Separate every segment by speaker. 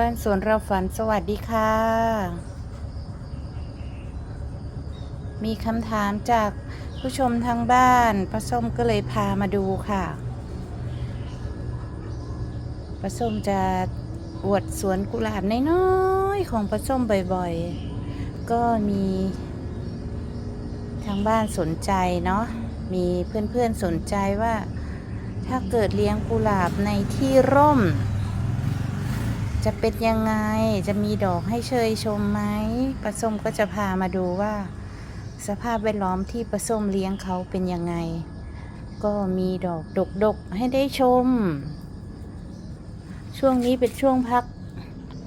Speaker 1: บ้านสวนเราฝันสวัสดีค่ะ มีคำถามจากผู้ชมทางบ้านป้าส้มก็เลยพามาดูค่ะป้าส้มจะอวดสวนกุหลาบน้อยๆของป้าส้มบ่อยๆ ก็มีทางบ้านสนใจเนาะ มีเพื่อนๆสนใจว่า ถ้าเกิดเลี้ยงกุหลาบในที่ร่ม จะเป็นยังไง จะมีดอกให้เชยชมไหมปลาส้มก็จะพามาดูว่า สภาพแวดล้อมที่ปลาส้มเลี้ยงเขาเป็นยังไง ก็มีดอกดกๆให้ได้ชม ช่วงนี้เป็นช่วงพัก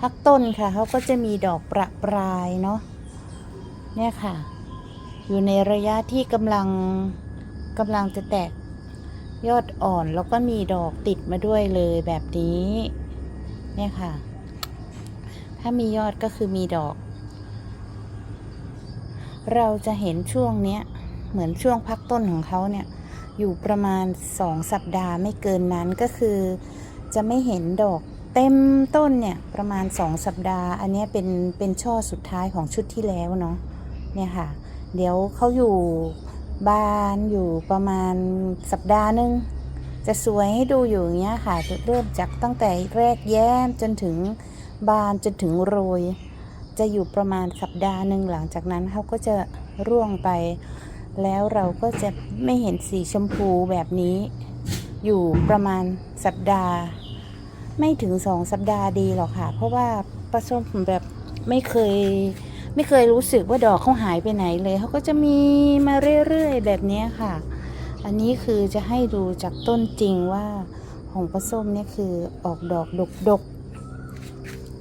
Speaker 1: พักต้นค่ะ เขาก็จะมีดอกประปรายเนาะ เนี่ยค่ะ อยู่ในระยะที่กำลังกำลังจะแตกยอดอ่อนแล้วก็มีดอกติดมาด้วยเลยแบบนี้ เนี่ยค่ะ ถ้ามียอดก็คือมีดอก เราจะเห็นช่วงเนี้ย เหมือนช่วงพักต้นของเขาเนี่ย อยู่ประมาณสองสัปดาห์ไม่เกินนั้นก็คือ จะไม่เห็นดอกเต็มต้นเนี่ยประมาณสองสัปดาห์ อันนี้เป็นเป็นช่อสุดท้ายของชุดที่แล้วเนาะเนี่ยค่ะ เดี๋ยวเขาอยู่บานอยู่ประมาณสัปดาห์หนึงจะสวยให้ดูอยู่อย่างเงี้ยค่ะ เริ่มจากตั้งแต่แรกแย้มจนถึง บานจนถึงโรย จะอยู่ประมาณสัปดาห์หนึ่งหลังจากนั้นเขาก็จะร่วงไป แล้วเราก็จะไม่เห็นสีชมพูแบบนี้ อยู่ประมาณสัปดาห์ ไม่ถึงสองสัปดาห์ดีหรอกค่ะ เพราะว่าปลาส้มแบบไม่เคยไม่เคยรู้สึกว่าดอกเขาหายไปไหนเลยเขาก็จะมีมาเรื่อยๆแบบนี้ค่ะ อันนี้คือจะให้ดูจากต้นจริงว่าของปลาส้มเนี่ยคือออกดอกดกดกๆ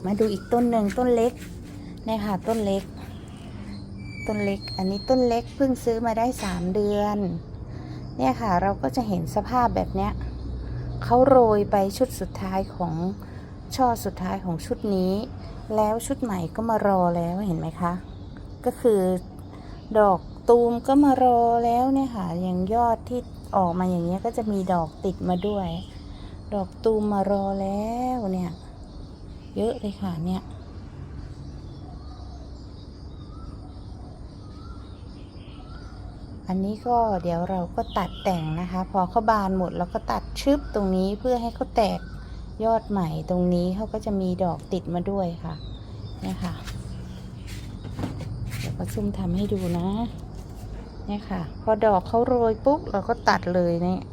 Speaker 1: มาดูอีกต้นหนึ่งต้นเล็กนี่ยค่ะต้นเล็ก ต้นเล็ก อันนี้ต้นเล็กเพิ่งซื้อมาได้สามเดือน เนี่ยค่ะเราก็จะเห็นสภาพแบบเนี้ยเขาโรยไปชุดสุดท้ายของช่อสุดท้ายของชุดนี้ แล้วชุดใหม่ก็มารอแล้วเห็นไหมคะ ก็คือดอกตูมก็มารอแล้วเนี่ยค่ะอย่างยอดที่ออกมาอย่างเงี้ยก็จะมีดอกติดมาด้วย ดอกตูมมารอแล้วเนี่ย เยอะเลยค่ะเนี่ยอันนี้ก็เดี๋ยวเราก็ตัดแต่งนะคะ พอเขาบานหมดเราก็ตัดชึบตรงนี้เพื่อให้เขาแตกยอดใหม่ตรงนี้เขาก็จะมีดอกติดมาด้วยค่ะเนี่ยค่ะเดี๋ยวก็ซุ่มทำให้ดูนะเนี่ยค่ะ พอดอกเขาโรยปุ๊บเราก็ตัดเลยเนี่ย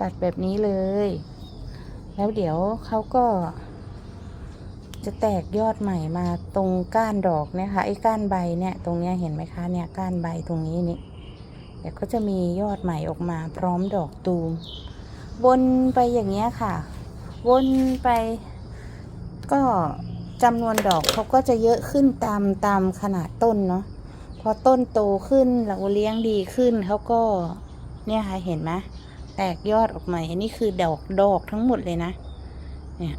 Speaker 1: ตัดแบบนี้เลย แล้วเดี๋ยวเขาก็ จะแตกยอดใหม่มาตรงก้านดอกนี่ยค่ะไอ้ก้านใบเนี่ย ตรงเนี้ยเห็นไหมคะเนี่ยก้านใบตรงนี้นี่เดี๋ยวก็จะมียอดใหม่ออกมา พร้อมดอกตูมวนไปอย่างเงี้ยค่ะ วนไป ก็จำนวนดอกเขาก็จะเยอะขึ้นตามตามขนาดต้นเนาะพอต้นโตขึ้นเราเลี้ยงดีขึ้นเขาก็เนี่ยค่ะเห็นไหม แตกยอดออกใหม่อันนี้คือดอกดอกทั้งหมดเลยนะ เนี่ย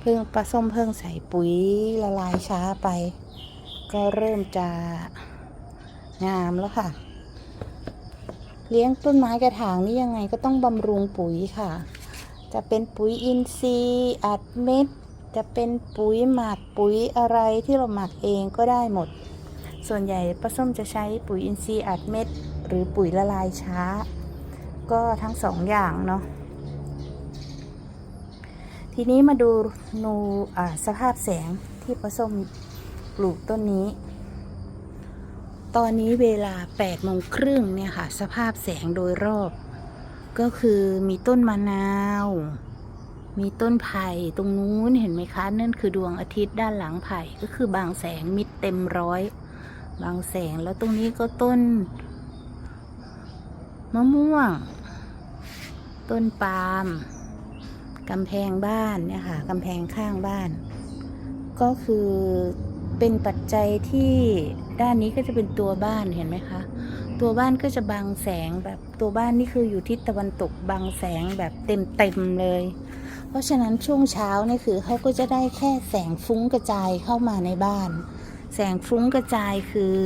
Speaker 1: เพิ่งปลาส้มเพิ่งใส่ปุ๋ยละลายช้าไป ก็เริ่มจะงามแล้วค่ะ เลี้ยงต้นไม้กระถางนี่ยังไงก็ต้องบำรุงปุ๋ยค่ะ จะเป็นปุ๋ยอินทรีย์อัดเม็ดจะเป็นปุ๋ยหมักปุ๋ยอะไรที่เราหมักเองก็ได้หมด ส่วนใหญ่ป้าส้มจะใช้ปุ๋ยอินทรีย์อัดเม็ด หรือปุ๋ยละลายช้า ก็ทั้งสองอย่างเนาะทีนี้มาดูนูสภาพแสงที่ป้าส้มปลูกต้นนี้ ตอนนี้เวลา8โมงครึ่งเนี่ยค่ะ สภาพแสงโดยรอบ ก็คือมีต้นมะนาว มีต้นไผ่ตรงนู้นเห็นไหมคะ นั่นคือดวงอาทิตย์ด้านหลังไผ่ก็คือบางแสงมิดเต็มร้อย บางแสงแล้วตรงนี้ก็ต้น มะม่วง ต้นปาล์มกำแพงบ้านเนี่ยค่ะกำแพงข้างบ้าน ก็คือเป็นปัจจัยที่ด้านนี้ก็จะเป็นตัวบ้านเห็นไหมคะ ตัวบ้านก็จะบังแสงแบบตัวบ้านนี่คืออยู่ทิศตะวันตกบังแสงแบบเต็มเต็มเลย เพราะฉะนั้นช่วงเช้านี่คือเขาก็จะได้แค่แสงฟุ้งกระจายเข้ามาในบ้าน แสงฟุ้งกระจายคือ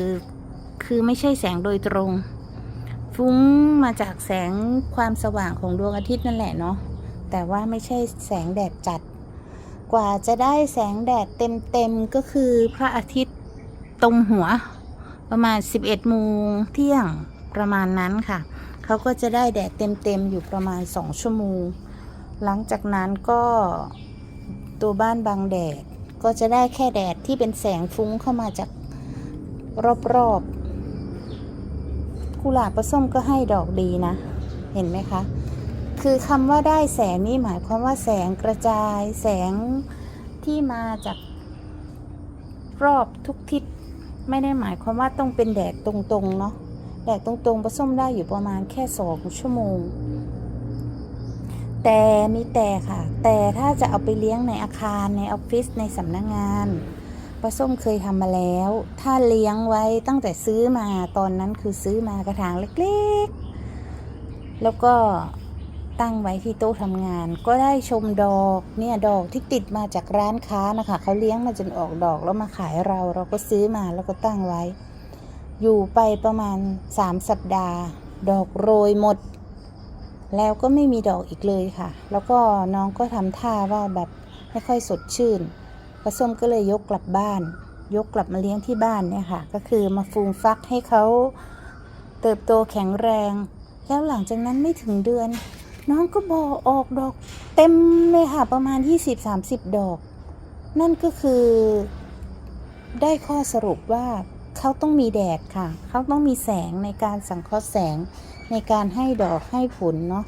Speaker 1: คือไม่ใช่แสงโดยตรง ฟุ้งมาจากแสงความสว่างของดวงอาทิตย์นั่นแหละเนาะแต่ว่าไม่ใช่แสงแดดจัด กว่าจะได้แสงแดดเต็มๆก็คือพระอาทิตย์ตรงหัว ประมาณ 11โมงเที่ยงประมาณนั้นค่ะ เขาก็จะได้แดดเต็มๆอยู่ประมาณ 2 ชั่วโมง หลังจากนั้นก็ตัวบ้านบางแดดก็จะได้แค่แดดที่เป็นแสงฟุ้งเข้ามาจากรอบๆ กุหลาบประส้มก็ให้ดอกดีนะ เห็นไหมคะ คือคำว่าได้แสงนี่หมายความว่าแสงกระจาย แสงที่มาจากรอบทุกทิศ ไม่ได้หมายความว่าต้องเป็นแดดตรงๆเนาะ แดดตรงๆผสมได้อยู่ประมาณแค่สองชั่วโมง แต่มีแต่ค่ะ แต่ถ้าจะเอาไปเลี้ยงในอาคารในออฟฟิศในสำนักงงาน ปลาส้มเคยทำมาแล้ว ถ้าเลี้ยงไว้ตั้งแต่ซื้อมาตอนนั้นคือซื้อมากระถางเล็กๆ แล้วก็ตั้งไว้ที่โต๊ะทำงาน ก็ได้ชมดอกเนี่ยดอกที่ติดมาจากร้านค้านะคะเขาเลี้ยงมาจนออกดอกแล้วมาขายเรา เราก็ซื้อมาแล้วก็ตั้งไว้ อยู่ไปประมาณ 3 สัปดาห์ ดอกโรยหมด แล้วก็ไม่มีดอกอีกเลยค่ะ แล้วก็น้องก็ทำท่าว่าแบบไม่ค่อยสดชื่น ปลาส้มก็เลยยกกลับบ้าน ยกกลับมาเลี้ยงที่บ้านเนี่ยค่ะ ก็คือมาฟูมฟักให้เขาเติบโตแข็งแรง แล้วหลังจากนั้นไม่ถึงเดือน น้องก็บอออกดอกเต็มเลยค่ะ ประมาณ 20-30 ดอก นั่นก็คือได้ข้อสรุปว่าเขาต้องมีแดดค่ะ เขาต้องมีแสงในการสังเคราะห์แสง ในการให้ดอกให้ผลเนาะ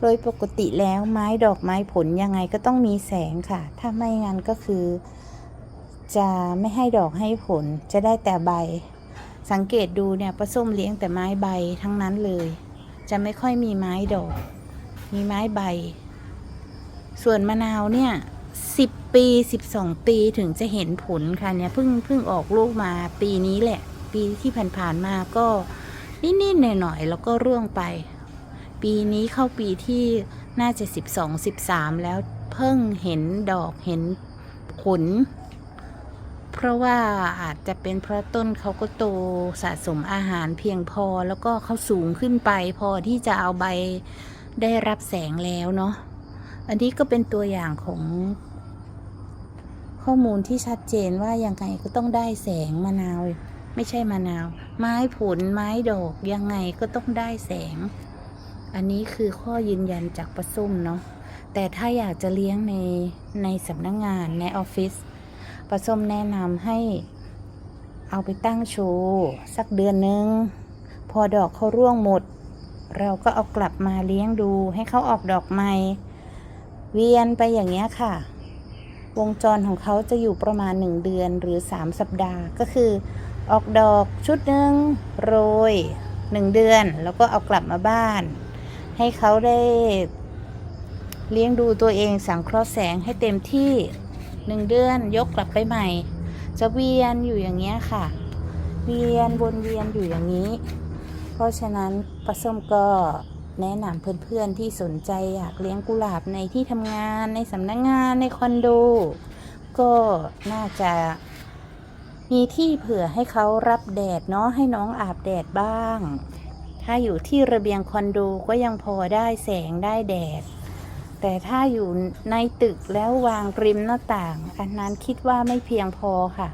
Speaker 1: โดยปกติแล้วไม้ดอกไม้ผลยังไงก็ต้องมีแสงค่ะ ถ้าไม่งั้นก็คือ จะไม่ให้ดอกให้ผลจะได้แต่ใบ สังเกตดูเนี่ยปลาส้มเลี้ยงแต่ไม้ใบทั้งนั้นเลย จะไม่ค่อยมีไม้ดอก มีไม้ใบ ส่วนมะนาวเนี่ยสิบปีสิบสองปีถึงจะเห็นผลค่ะเนี่ยเพิ่งเพิ่งออกลูกมาปีนี้แหละ ปีที่ผ่านๆมาก็ นิดๆหน่อยๆแล้วก็ร่วงไป ปีนี้เข้าปีที่น่าจะสิบสองสิบสามแล้วเพิ่งเห็นดอกเห็นผลเพราะว่าอาจจะเป็นเพราะต้นเขาก็โตสะสมอาหารเพียงพอแล้วก็เขาสูงขึ้นไป พอที่จะเอาใบได้รับแสงแล้วเนาะอันนี้ก็เป็นตัวอย่างของข้อมูลที่ชัดเจนว่ายังไงก็ต้องได้แสงมะนาว ไม่ใช่มะนาว ไม้ผลไม้ดอกยังไงก็ต้องได้แสง อันนี้คือข้อยืนยันจากประส้มเนาะแต่ถ้าอยากจะเลี้ยงในในสำนักงงานในออฟฟิศประส้มแนะนำให้เอาไปตั้งโชว์สักเดือนนึง พอดอกเขาร่วงหมด เราก็เอากลับมาเลี้ยงดูให้เขาออกดอกใหม่ เวียนไปอย่างเงี้ยค่ะ วงจรของเขาจะอยู่ประมาณ 1 เดือนหรือ 3 สัปดาห์ก็คือ ออกดอกชุดหนึ่งโรย1เดือน แล้วก็เอากลับมาบ้าน ให้เขาได้เลี้ยงดูตัวเองสังเคราะห์แสงให้เต็มที่1เดือนยกกลับไปใหม่ จะเวียนอยู่อย่างเงี้ยค่ะ เวียนวนเวียนอยู่อย่างนี้ เพราะฉะนั้นปลาส้มก็แนะนำเพื่อนๆที่สนใจอยากเลี้ยงกุหลาบในที่ทำงานในสำนักงงานในคอนโด ก็น่าจะ มีที่เผื่อให้เขารับแดดเนาะให้น้องอาบแดดบ้าง ถ้าอยู่ที่ระเบียงคอนโดก็ยังพอได้แสงได้แดด แต่ถ้าอยู่ในตึกแล้ววางริมหน้าต่าง อันนั้นคิดว่าไม่เพียงพอค่ะ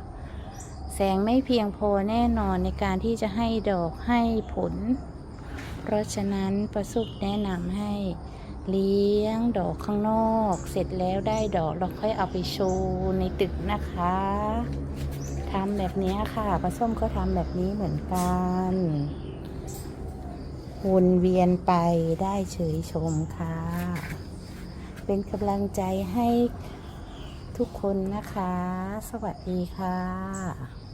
Speaker 1: แสงไม่เพียงพอแน่นอนในการที่จะให้ดอกให้ผล เพราะฉะนั้นประสุกแนะนำให้เลี้ยงดอกข้างนอก เสร็จแล้วได้ดอกเราค่อยเอาไปโชว์ในตึกนะคะ ทำแบบนี้ค่ะปลาส้มก็ทำแบบนี้เหมือนกันวนเวียนไปได้เฉยชมค่ะ เป็นกำลังใจให้ทุกคนนะคะ สวัสดีค่ะ